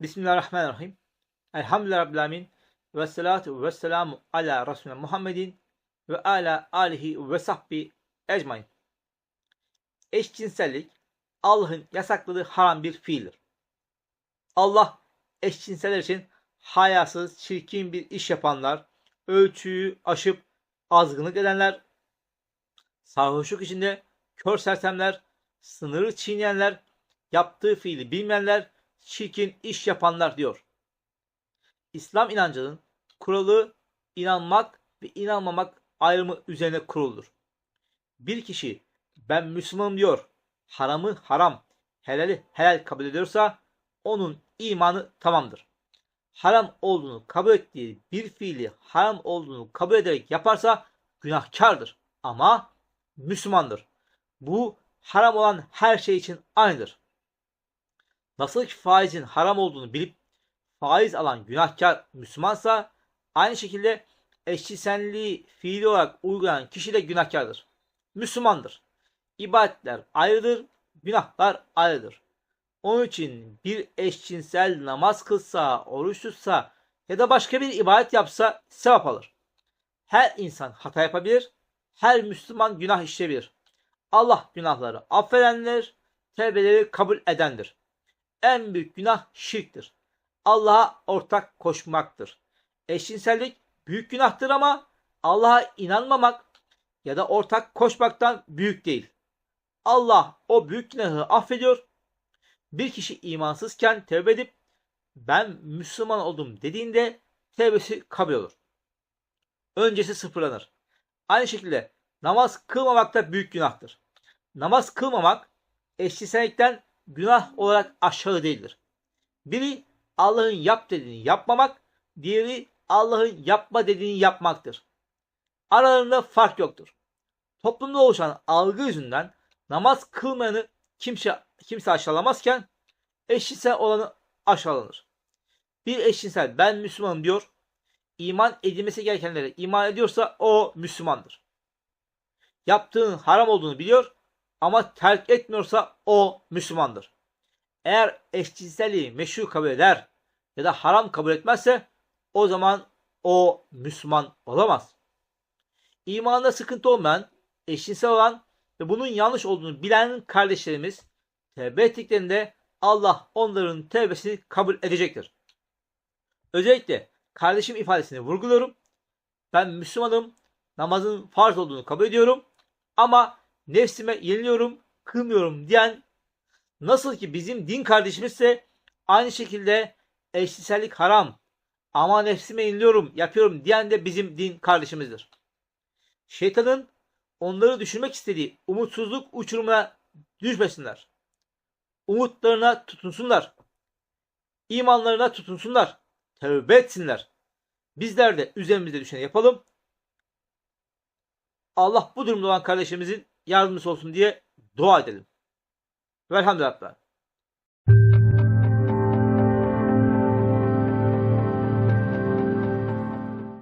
Bismillahirrahmanirrahim. Elhamdülillahi Rabbil. Ve salatu ve selamu ala Resulüne Muhammedin ve ala alihi ve sahbi ecmain. Eşcinsellik Allah'ın yasakladığı haram bir fiildir. Allah eşcinseller için hayasız, çirkin bir iş yapanlar, ölçüyü aşıp azgınlık edenler, sarhoşluk içinde kör sersemler, sınırı çiğneyenler, yaptığı fiili bilmeyenler, çirkin iş yapanlar diyor. İslam inancının kuralı inanmak ve inanmamak ayrımı üzerine kuruludur. Bir kişi ben Müslümanım diyor, haramı haram, helali helal kabul ediyorsa onun imanı tamamdır. Haram olduğunu kabul ettiği bir fiili haram olduğunu kabul ederek yaparsa günahkardır ama Müslümandır. Bu haram olan her şey için aynıdır. Nasıl ki faizin haram olduğunu bilip faiz alan günahkar Müslümansa aynı şekilde eşcinselliği fiili olarak uygulayan kişi de günahkardır. Müslümandır. İbadetler ayrıdır, günahlar ayrıdır. Onun için bir eşcinsel namaz kılsa, oruç tutsa ya da başka bir ibadet yapsa sevap alır. Her insan hata yapabilir, her Müslüman günah işleyebilir. Allah günahları affedenler, tevbeleri kabul edendir. En büyük günah şirktir. Allah'a ortak koşmaktır. Eşcinsellik büyük günahtır ama Allah'a inanmamak ya da ortak koşmaktan büyük değil. Allah o büyük günahı affediyor. Bir kişi imansızken tevbe edip ben Müslüman oldum dediğinde tevbesi kabul olur. Öncesi sıfırlanır. Aynı şekilde namaz kılmamak da büyük günahtır. Namaz kılmamak eşcinsellikten günah olarak aşağı değildir. Biri Allah'ın yap dediğini yapmamak, diğeri Allah'ın yapma dediğini yapmaktır. Aralarında fark yoktur. Toplumda oluşan algı yüzünden namaz kılmayanı kimse, kimse aşağılamazken eşcinsel olanı aşağılanır. Bir eşcinsel ben Müslümanım diyor, iman edilmesi gerekenlere iman ediyorsa o Müslümandır. Yaptığın haram olduğunu biliyor ama terk etmiyorsa o Müslümandır. Eğer eşcinselliği meşru kabul eder ya da haram kabul etmezse o zaman o Müslüman olamaz. İmanında sıkıntı olmayan, eşcinsel olan ve bunun yanlış olduğunu bilen kardeşlerimiz tevbe ettiklerinde Allah onların tevbesini kabul edecektir. Özellikle kardeşim ifadesini vurguluyorum. Ben Müslümanım, namazın farz olduğunu kabul ediyorum ama nefsime yeniliyorum, kılmıyorum diyen nasıl ki bizim din kardeşimizse aynı şekilde eşcinsellik haram ama nefsime yeniliyorum, yapıyorum diyen de bizim din kardeşimizdir. Şeytanın onları düşürmek istediği umutsuzluk uçurumuna düşmesinler. Umutlarına tutunsunlar. İmanlarına tutunsunlar. Tevbe etsinler. Bizler de üzerimizde düşeni yapalım. Allah bu durumda olan kardeşimizin yardımcısı olsun diye dua edelim. Velhamdülillah.